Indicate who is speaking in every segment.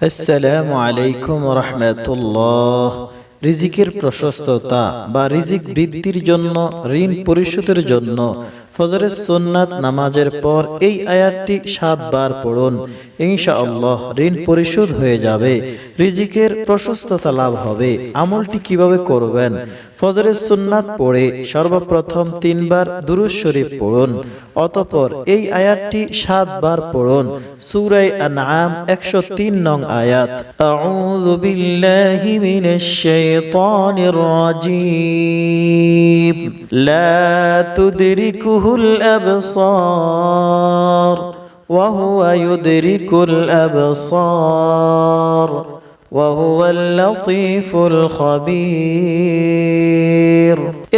Speaker 1: আসসালামু আলাইকুম রহমতুল্লাহ। রিজিকের প্রশস্ততা বা রিজিক বৃদ্ধির জন্য ঋণ পরিশোধের জন্য ফজরের সুন্নাত নামাজের পর এই আয়াতটি সাতবার পড়ুন। ইনশাআল্লাহ ঋণ পরিশোধ হয়ে যাবে। রিজিকের প্রশস্ততা লাভ হবে। আমলটি কীভাবে করবেন? ফজরের সুন্নাত পড়ে সর্বপ্রথম তিনবার দুরুজ শরীফ পড়ুন। অতপর এই আয়াতটি সাতবার পড়ুন। সূরায়ে আনআম 103 নং আয়াত। আউযু বিল্লাহি মিনাশ শাইতানির রাজীম। লা تدركه الأبصار وهو يدرك الأبصار وهو اللطيف الخبير.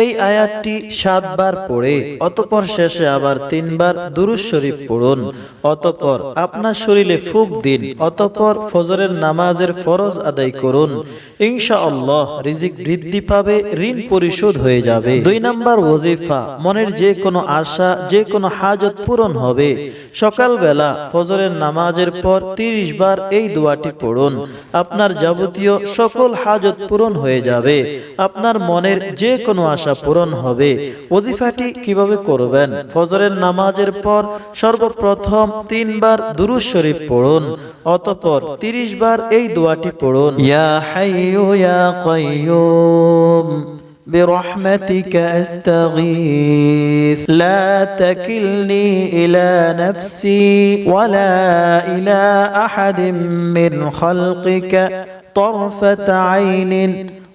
Speaker 1: এই আয়াতটি সাতবার পড়ে, অতপর শেষে আবার তিনবার দুরুজ শরীফ পড়ুন, অতপর আপনার শরীরে ফুক দিন, অতপর ফজরের নামাজের ফরজ আদায় করুন। ইনশাআল্লাহ রিজিক বৃদ্ধি পাবে, ঋণ পরিশোধ হয়ে যাবে। দুই নাম্বার ওজিফা মনের যে কোনো আশা, যে কোনো হাজত পূরণ হবে। সকালবেলা ফজরের নামাজের পর তিরিশ বার এই দোয়াটি পড়ুন। আপনার যাবতীয় সকল হাজত পূরণ হয়ে যাবে। আপনার মনের যে কোনো আশা পূরণ হবে ওজিফাটি কিভাবে করবেন ফজরের নামাজের পর সর্বপ্রথম তিনবার দুরুজ শরীফ পড়ুন অতপর তিরিশ বার এই দোয়াটি পড়ুন ইয়া হাইয়ু ইয়া কাইয়ুম برحمتك استغيث لا تكلني الى نفسي ولا الى احد من خلقك طرفه عين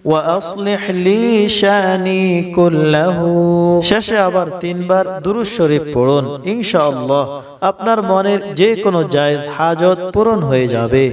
Speaker 1: واصلح لي شاني كله শেষে আবার তিনবার দুরুজ শরীফ পড়ুন ইনশাআল্লাহ আপনার মনের যে কোনো জায়েজ হাজত পূরণ হয়ে যাবে